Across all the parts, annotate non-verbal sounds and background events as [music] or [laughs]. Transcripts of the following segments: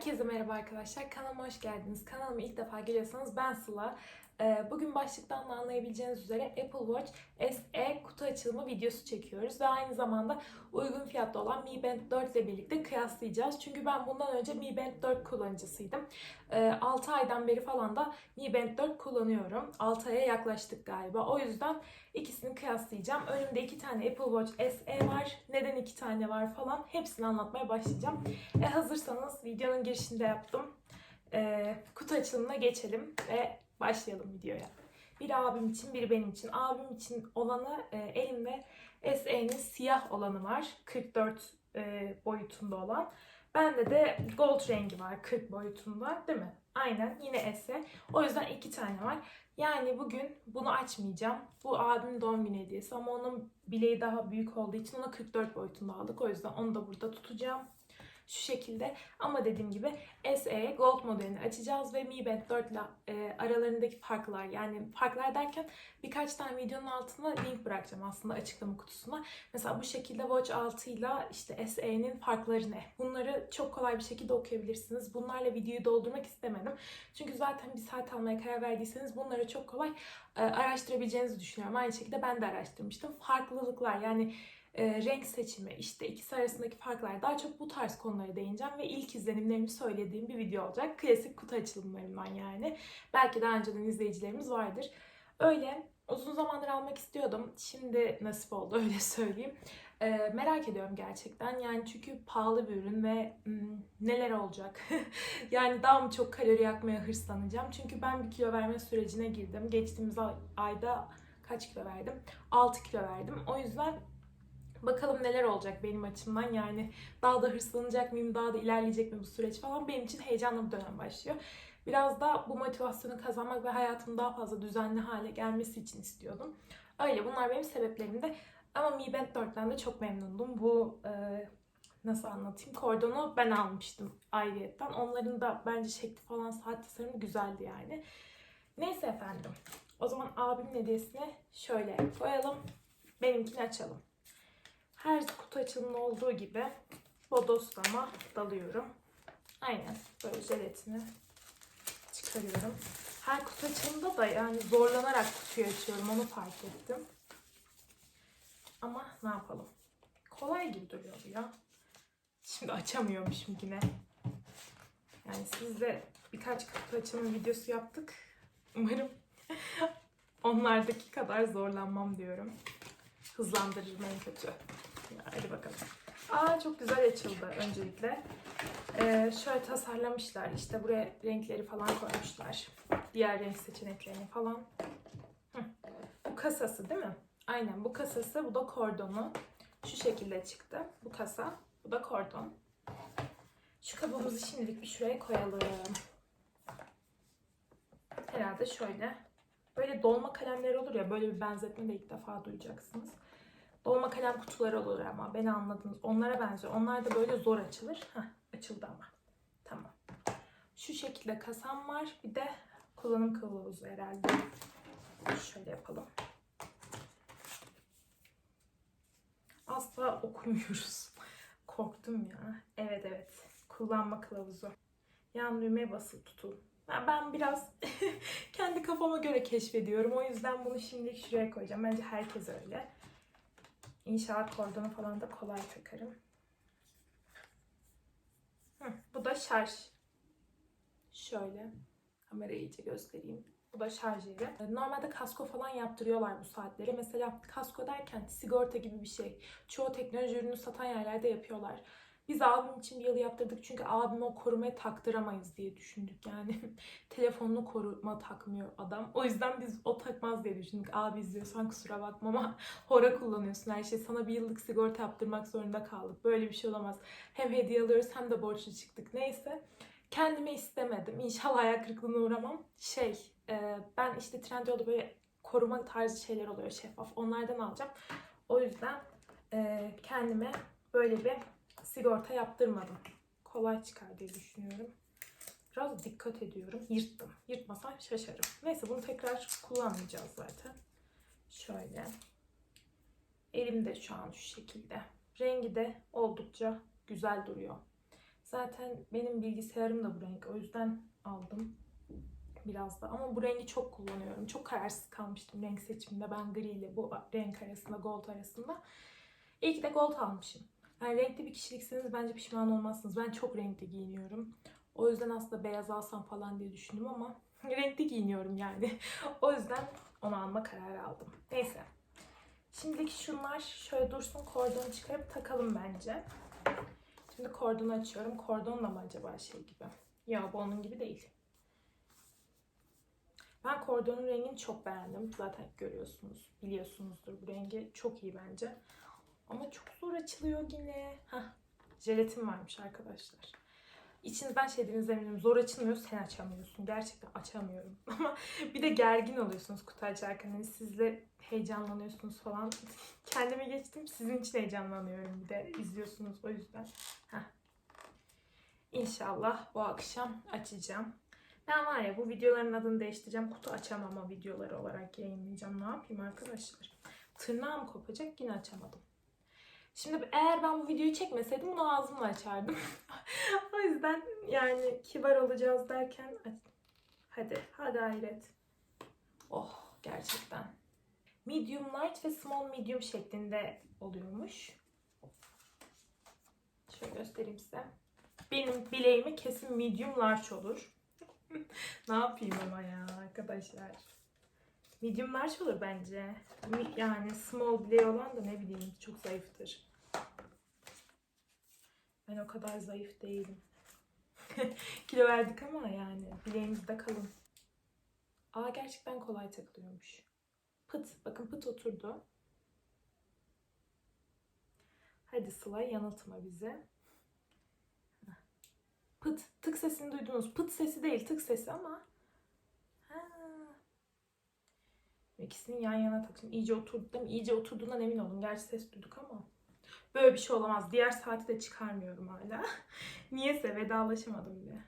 Herkese merhaba arkadaşlar. Kanalıma hoş geldiniz. Kanalıma ilk defa geliyorsanız ben Sıla. Ee, Bugün başlıktan da anlayabileceğiniz üzere Apple Watch SE kutu açılımı videosu çekiyoruz. Ve aynı zamanda uygun fiyatlı olan Mi Band 4 ile birlikte kıyaslayacağız. Çünkü ben bundan önce Mi Band 4 kullanıcısıydım. 6 aydan beri falan da Mi Band 4 kullanıyorum. 6 aya yaklaştık galiba. O yüzden ikisini kıyaslayacağım. Önümde iki tane Apple Watch SE var. Neden iki tane var falan hepsini anlatmaya başlayacağım. E hazırsanız videonun girişinde yaptım. E, kutu açılımına geçelim ve başlayalım videoya. Bir abim için, biri benim için. Abim için olanı e, elimde SE'nin siyah olanı var. 44 e, boyutunda olan. Bende de gold rengi var 40 boyutunda değil mi? Aynen yine SE. O yüzden iki tane var. Yani bugün bunu açmayacağım. Bu abimin doğum günü hediyesi ama onun bileği daha büyük olduğu için ona 44 boyutunda aldık. O yüzden onu da burada tutacağım. Şu şekilde ama dediğim gibi SE Gold modelini açacağız ve Mi Band 4 ile e, aralarındaki farklar yani farklar derken birkaç tane videonun altına link bırakacağım aslında açıklama kutusuna. Mesela bu şekilde Watch 6 ile işte SE'nin farkları ne? Bunları çok kolay bir şekilde okuyabilirsiniz. Bunlarla videoyu doldurmak istemedim. Çünkü zaten bir saat almaya karar verdiyseniz bunları çok kolay e, araştırabileceğinizi düşünüyorum. Aynı şekilde ben de araştırmıştım. Farklılıklar yani e, renk seçimi, işte ikisi arasındaki farklar daha çok bu tarz konulara değineceğim ve ilk izlenimlerimi söylediğim bir video olacak. Klasik kutu açılımlarından yani. Belki daha önceden izleyicilerimiz vardır. Öyle uzun zamandır almak istiyordum. Şimdi nasip oldu [laughs] öyle söyleyeyim. E, merak ediyorum gerçekten. Yani çünkü pahalı bir ürün ve hmm, neler olacak? [laughs] yani daha mı çok kalori yakmaya hırslanacağım? Çünkü ben bir kilo verme sürecine girdim. Geçtiğimiz ay- ayda kaç kilo verdim? 6 kilo verdim. O yüzden Bakalım neler olacak benim açımdan yani daha da hırslanacak mıyım, daha da ilerleyecek mi bu süreç falan benim için heyecanlı bir dönem başlıyor. Biraz da bu motivasyonu kazanmak ve hayatım daha fazla düzenli hale gelmesi için istiyordum. Öyle bunlar benim sebeplerimdi. Ama Mi Band 4'ten de çok memnundum. Bu e, nasıl anlatayım? Kordonu ben almıştım ayrıyetten. Onların da bence şekli falan saat tasarımı güzeldi yani. Neyse efendim. O zaman abimin hediyesini şöyle koyalım. Benimkini açalım. Her kutu açılımında olduğu gibi bodoslama dalıyorum. Aynen böyle jelatini çıkarıyorum. Her kutu açılımında da yani zorlanarak kutuyu açıyorum onu fark ettim. Ama ne yapalım? Kolay gibi duruyor bu ya. Şimdi açamıyormuşum yine. Yani sizle birkaç kutu açılım videosu yaptık. Umarım [laughs] onlardaki kadar zorlanmam diyorum. Hızlandırırım en kötü. Hadi bakalım. Aa çok güzel açıldı öncelikle. Ee, şöyle tasarlamışlar. İşte buraya renkleri falan koymuşlar. Diğer renk seçeneklerini falan. Hı. Bu kasası değil mi? Aynen bu kasası. Bu da kordonu. Şu şekilde çıktı. Bu kasa. Bu da kordon. Şu kabımızı şimdilik bir şuraya koyalım. Herhalde şöyle. Böyle dolma kalemleri olur ya. Böyle bir benzetme de ilk defa duyacaksınız. Dolma kalem kutuları olur ama beni anladınız. Onlara benziyor. Onlar da böyle zor açılır. Heh, açıldı ama. Tamam. Şu şekilde kasam var. Bir de kullanım kılavuzu herhalde. Şöyle yapalım. Asla okumuyoruz. [laughs] Korktum ya. Evet evet. Kullanma kılavuzu. Yan düğmeye basılı tutun. Ben- biraz [laughs] kendi kafama göre keşfediyorum. O yüzden bunu şimdilik şuraya koyacağım. Bence herkes öyle. İnşallah kordonu falan da kolay takarım. Hı, bu da şarj. Şöyle. Kamerayı iyice göstereyim. Bu da şarj yeri. Normalde kasko falan yaptırıyorlar bu saatleri. Mesela kasko derken sigorta gibi bir şey. Çoğu teknoloji ürünü satan yerlerde yapıyorlar. Biz abim için bir yıl yaptırdık çünkü abime o korumayı taktıramayız diye düşündük. Yani [laughs] telefonunu koruma takmıyor adam. O yüzden biz o takmaz diye düşündük. Abi izliyorsan kusura bakma ama [laughs] hora kullanıyorsun her şey. Sana bir yıllık sigorta yaptırmak zorunda kaldık. Böyle bir şey olamaz. Hem hediye alıyoruz hem de borçlu çıktık. Neyse. Kendime istemedim. İnşallah ayak kırıklığına uğramam. Şey, e, ben işte Trendyol'da böyle koruma tarzı şeyler oluyor şeffaf. Onlardan alacağım. O yüzden e, kendime böyle bir sigorta yaptırmadım. Kolay çıkar diye düşünüyorum. Biraz dikkat ediyorum. Yırttım. Yırtmasam şaşarım. Neyse bunu tekrar kullanmayacağız zaten. Şöyle. Elimde şu an şu şekilde. Rengi de oldukça güzel duruyor. Zaten benim bilgisayarım da bu renk. O yüzden aldım biraz da. Ama bu rengi çok kullanıyorum. Çok kararsız kalmıştım renk seçiminde. Ben gri ile bu renk arasında, gold arasında. İyi ki de gold almışım. Yani renkli bir kişilikseniz bence pişman olmazsınız. Ben çok renkli giyiniyorum. O yüzden aslında beyaz alsam falan diye düşündüm ama [laughs] renkli giyiniyorum yani. [laughs] o yüzden onu alma kararı aldım. Neyse. Şimdilik şunlar şöyle dursun. Kordonu çıkarıp takalım bence. Şimdi kordonu açıyorum. Kordon da mı acaba şey gibi? Ya bu onun gibi değil. Ben kordonun rengini çok beğendim. Zaten görüyorsunuz, biliyorsunuzdur bu rengi. Çok iyi bence. Ama çok zor açılıyor yine. Hah, jelatin varmış arkadaşlar. İçinizden şey dediğiniz eminim zor açılmıyor sen açamıyorsun. Gerçekten açamıyorum. [laughs] Ama bir de gergin oluyorsunuz kutu açarken. Hani siz de heyecanlanıyorsunuz falan. [laughs] Kendimi geçtim sizin için heyecanlanıyorum bir de izliyorsunuz o yüzden. Heh. İnşallah bu akşam açacağım. Ben var ya bu videoların adını değiştireceğim. Kutu açamama videoları olarak yayınlayacağım. Ne yapayım arkadaşlar? Tırnağım kopacak yine açamadım. Şimdi eğer ben bu videoyu çekmeseydim bunu ağzımla açardım. [laughs] o yüzden yani kibar olacağız derken hadi hadi hayret. Oh gerçekten. Medium light ve small medium şeklinde oluyormuş. Şöyle göstereyim size. Benim bileğimi kesin medium large olur. [laughs] ne yapayım ama ya arkadaşlar. Medium large olur bence. Yani small bileği olan da ne bileyim çok zayıftır. Ben o kadar zayıf değilim. [laughs] Kilo verdik ama yani bileğimizde kalın. Aa gerçekten kolay takılıyormuş. Pıt. Bakın pıt oturdu. Hadi Sıla yanıltma bizi. Pıt. Tık sesini duydunuz. Pıt sesi değil tık sesi ama. İkisini yan yana takın. İyice oturdu değil mi? İyice oturduğundan emin olun. Gerçi ses duyduk ama. Böyle bir şey olamaz. Diğer saati de çıkarmıyorum hala. [laughs] Niyeyse vedalaşamadım bile.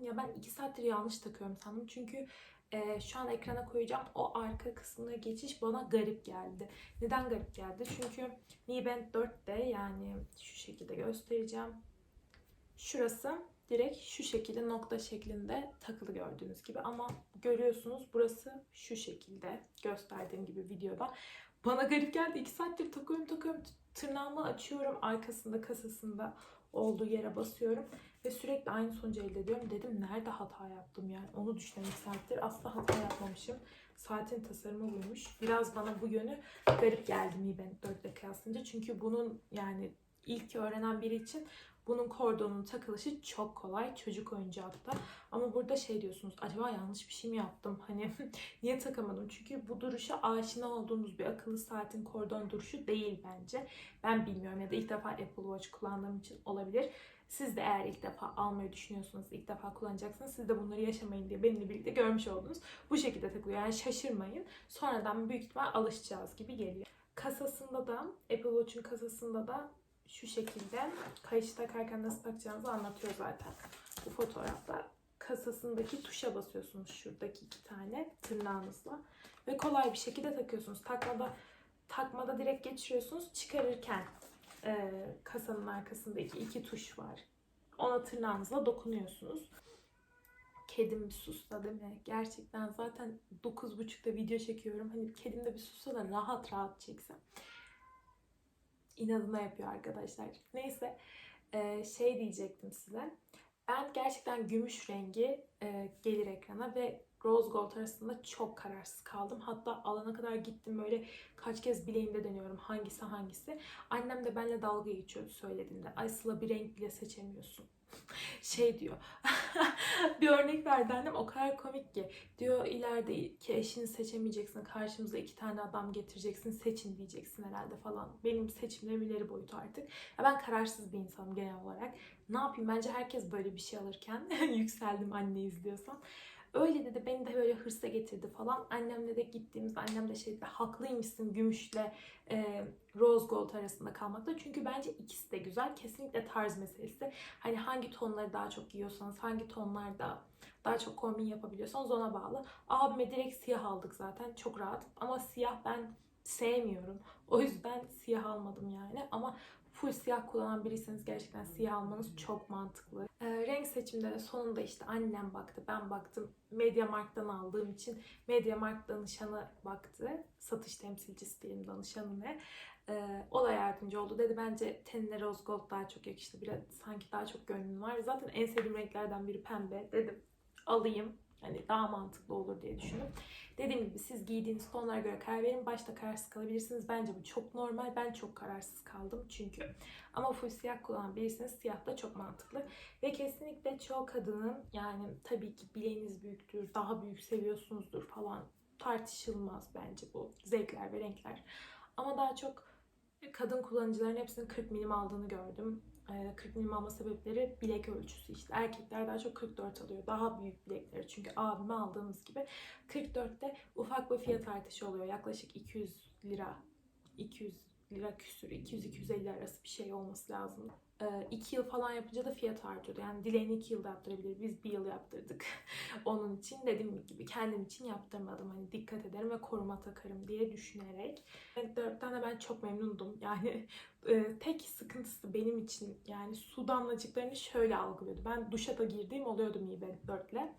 Ya ben iki saattir yanlış takıyorum sandım. Çünkü e, şu an ekrana koyacağım. O arka kısmına geçiş bana garip geldi. Neden garip geldi? Çünkü Mi Band 4'te yani şu şekilde göstereceğim. Şurası direkt şu şekilde nokta şeklinde takılı gördüğünüz gibi. Ama görüyorsunuz burası şu şekilde gösterdiğim gibi videoda. Bana garip geldi. 2 saattir takıyorum takıyorum. Tırnağımı açıyorum. Arkasında kasasında olduğu yere basıyorum. Ve sürekli aynı sonucu elde ediyorum. Dedim nerede hata yaptım yani. Onu iki saattir. Asla hata yapmamışım. Saatin tasarımı buymuş. Biraz bana bu yönü garip geldi Mi Band 4 ile kıyaslayınca. Çünkü bunun yani ilk öğrenen biri için bunun kordonun takılışı çok kolay. Çocuk oyuncağı hatta. Ama burada şey diyorsunuz. Acaba yanlış bir şey mi yaptım? [laughs] Hani niye takamadım? Çünkü bu duruşa aşina olduğumuz bir akıllı saatin kordon duruşu değil bence. Ben bilmiyorum ya da ilk defa Apple Watch kullandığım için olabilir. Siz de eğer ilk defa almayı düşünüyorsanız, ilk defa kullanacaksınız. Siz de bunları yaşamayın diye benimle birlikte görmüş oldunuz. Bu şekilde takılıyor. Yani şaşırmayın. Sonradan büyük ihtimal alışacağız gibi geliyor. Kasasında da, Apple Watch'un kasasında da şu şekilde kayışı takarken nasıl takacağınızı anlatıyor zaten. Bu fotoğrafta kasasındaki tuşa basıyorsunuz şuradaki iki tane tırnağınızla ve kolay bir şekilde takıyorsunuz. Takmada takmada direkt geçiriyorsunuz. Çıkarırken e, kasanın arkasındaki iki tuş var. Ona tırnağınızla dokunuyorsunuz. Kedim bir susta değil mi? Gerçekten zaten 9.30'da video çekiyorum. Hani kedim de bir sussa da rahat rahat çeksem. İnadına yapıyor arkadaşlar. Neyse e, şey diyecektim size. Ben gerçekten gümüş rengi e, gelir ekrana ve rose gold arasında çok kararsız kaldım. Hatta alana kadar gittim böyle kaç kez bileğimde deniyorum hangisi hangisi. Annem de benimle dalga geçiyordu söylediğinde. Ay Sıla bir renk bile seçemiyorsun. [laughs] şey diyor. [laughs] bir örnek verdi annem o kadar komik ki. Diyor ileride ki eşini seçemeyeceksin. Karşımıza iki tane adam getireceksin. Seçin diyeceksin herhalde falan. Benim seçimlerim ileri boyutu artık. Ya ben kararsız bir insanım genel olarak. Ne yapayım bence herkes böyle bir şey alırken [laughs] yükseldim anne izliyorsan. Öyle dedi beni de böyle hırsa getirdi falan. Annemle de gittiğimizde annem de şey haklıymışsın gümüşle e, rose gold arasında kalmakta. Çünkü bence ikisi de güzel. Kesinlikle tarz meselesi. Hani hangi tonları daha çok giyiyorsanız, hangi tonlarda daha çok kombin yapabiliyorsanız ona bağlı. Abime direkt siyah aldık zaten. Çok rahat. Ama siyah ben sevmiyorum. O yüzden siyah almadım yani. Ama full siyah kullanan biriyseniz gerçekten siyah almanız çok mantıklı. Ee, renk seçimde de sonunda işte annem baktı, ben baktım. Mediamarkt'tan aldığım için Mediamarkt danışanı baktı. Satış temsilcisi diyeyim danışanı ne. Ee, o da yardımcı oldu. Dedi bence tenine rose gold daha çok yakıştı. Biraz sanki daha çok gönlün var. Zaten en sevdiğim renklerden biri pembe. Dedim alayım. Hani daha mantıklı olur diye düşündüm. Dediğim gibi siz giydiğiniz tonlara göre karar verin. Başta kararsız kalabilirsiniz. Bence bu çok normal. Ben çok kararsız kaldım çünkü. Ama full siyah kullanan birisiniz siyah da çok mantıklı. Ve kesinlikle çoğu kadının yani tabii ki bileğiniz büyüktür, daha büyük seviyorsunuzdur falan tartışılmaz bence bu zevkler ve renkler. Ama daha çok kadın kullanıcıların hepsinin 40 milim aldığını gördüm. Ee, 40 milim alma sebepleri bilek ölçüsü işte. Erkekler daha çok 44 alıyor. Daha büyük bilekleri. Çünkü abime aldığımız gibi 44'te ufak bir fiyat artışı oluyor. Yaklaşık 200 lira. 200 lira küsür. 200-250 arası bir şey olması lazım. 2 yıl falan yapınca da fiyat artıyordu. Yani dileğini 2 yılda yaptırabilir. Biz bir yıl yaptırdık. [laughs] Onun için dediğim gibi kendim için yaptırmadım. Hani dikkat ederim ve koruma takarım diye düşünerek. 4'ten de ben çok memnundum. Yani e, tek sıkıntısı benim için yani su damlacıklarını şöyle algılıyordu. Ben duşa da girdiğim oluyordu Mi Band 4'le.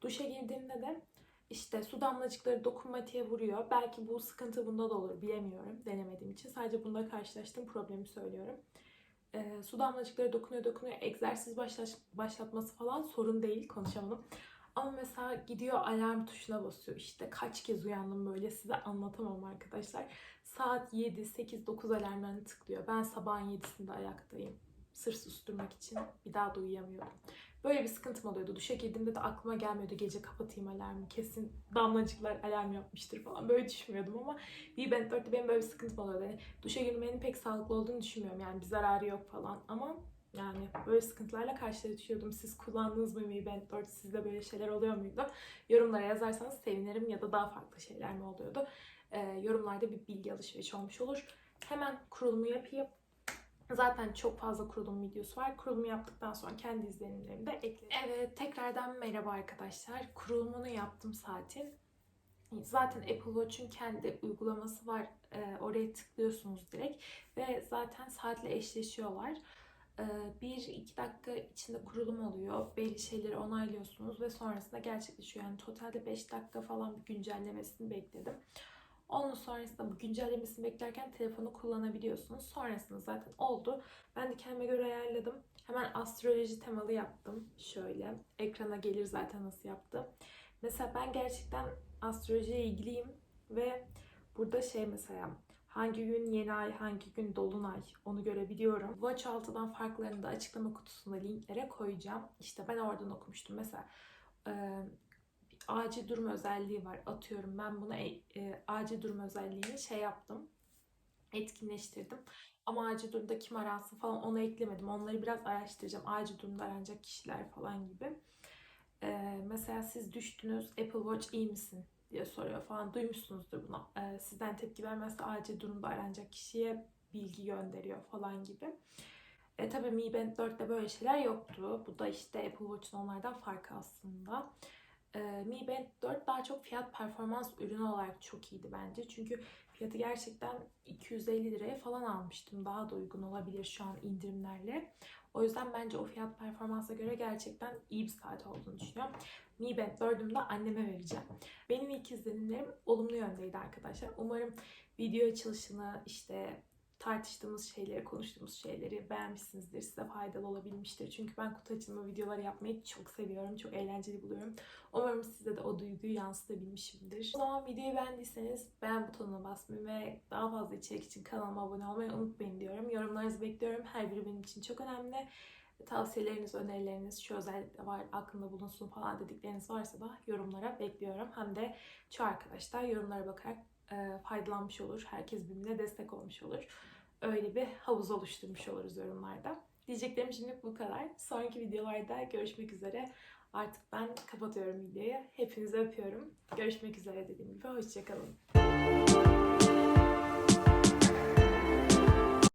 Duşa girdiğimde de işte su damlacıkları dokunmatiğe vuruyor. Belki bu sıkıntı bunda da olur bilemiyorum denemediğim için. Sadece bunda karşılaştığım problemi söylüyorum. Ee, su damlacıkları dokunuyor dokunuyor. Egzersiz başlaş- başlatması falan sorun değil konuşamadım. Ama mesela gidiyor alarm tuşuna basıyor işte. Kaç kez uyandım böyle size anlatamam arkadaşlar. Saat 7, 8, 9 alarmlarını tıklıyor. Ben sabahın 7'sinde ayaktayım. Sırf susturmak için bir daha da uyuyamıyorum. Böyle bir sıkıntım oluyordu. Duşa girdiğimde de aklıma gelmiyordu gece kapatayım alarmı. Kesin damlacıklar alarm yapmıştır falan. Böyle düşünmüyordum ama Bir Band 4'te benim böyle bir sıkıntım oluyordu. Yani duşa girmenin pek sağlıklı olduğunu düşünmüyorum. Yani bir zararı yok falan ama yani böyle sıkıntılarla karşılaşıyordum. Siz kullandınız mı Mi Band 4? Sizde böyle şeyler oluyor muydu? Yorumlara yazarsanız sevinirim ya da daha farklı şeyler mi oluyordu? Ee, yorumlarda bir bilgi alışverişi olmuş olur. Hemen kurulumu yapayım. Zaten çok fazla kurulum videosu var. Kurulumu yaptıktan sonra kendi izlenimlerimi de ekledim. Evet, tekrardan merhaba arkadaşlar. Kurulumunu yaptım saatin. Zaten Apple Watch'un kendi uygulaması var. Ee, oraya tıklıyorsunuz direkt ve zaten saatle eşleşiyorlar. Ee, bir iki dakika içinde kurulum oluyor. Belli şeyleri onaylıyorsunuz ve sonrasında gerçekleşiyor. Yani totalde 5 dakika falan bir güncellemesini bekledim. Onun sonrasında bu güncellemesini beklerken telefonu kullanabiliyorsunuz. Sonrasında zaten oldu. Ben de kendime göre ayarladım. Hemen astroloji temalı yaptım. Şöyle. Ekrana gelir zaten nasıl yaptım. Mesela ben gerçekten astrolojiye ilgiliyim ve burada şey mesela hangi gün yeni ay, hangi gün dolunay onu görebiliyorum. Watch 6'dan farklarını da açıklama kutusunda linklere koyacağım. İşte ben oradan okumuştum. Mesela acil durum özelliği var. Atıyorum ben buna e, e, acil durum özelliğini şey yaptım. Etkinleştirdim. Ama acil durumda kim aransın falan onu eklemedim. Onları biraz araştıracağım. Acil durumda aranacak kişiler falan gibi. Ee, mesela siz düştünüz Apple Watch iyi misin diye soruyor falan. Duymuşsunuzdur bunu. Ee, sizden tepki vermezse acil durumda aranacak kişiye bilgi gönderiyor falan gibi. E, tabii Mi Band 4'te böyle şeyler yoktu. Bu da işte Apple Watch'un onlardan farkı aslında. Mi Band 4 daha çok fiyat performans ürünü olarak çok iyiydi bence. Çünkü fiyatı gerçekten 250 liraya falan almıştım. Daha da uygun olabilir şu an indirimlerle. O yüzden bence o fiyat performansa göre gerçekten iyi bir saat olduğunu düşünüyorum. Mi Band 4'ümü de anneme vereceğim. Benim ilk izlenimlerim olumlu yöndeydi arkadaşlar. Umarım video açılışını işte tartıştığımız şeyleri, konuştuğumuz şeyleri beğenmişsinizdir. Size faydalı olabilmiştir. Çünkü ben kutu açılma videoları yapmayı çok seviyorum. Çok eğlenceli buluyorum. Umarım size de o duyguyu yansıtabilmişimdir. O zaman videoyu beğendiyseniz beğen butonuna basmayı ve daha fazla içerik için kanalıma abone olmayı unutmayın diyorum. Yorumlarınızı bekliyorum. Her biri benim için çok önemli. Tavsiyeleriniz, önerileriniz, şu özellikle var aklında bulunsun falan dedikleriniz varsa da yorumlara bekliyorum. Hem de çoğu arkadaşlar yorumlara bakarak e, faydalanmış olur. Herkes birbirine destek olmuş olur. Öyle bir havuz oluşturmuş oluruz yorumlarda. Diyeceklerim şimdilik bu kadar. Sonraki videolarda görüşmek üzere. Artık ben kapatıyorum videoyu. Hepinizi öpüyorum. Görüşmek üzere dediğim gibi. Hoşçakalın.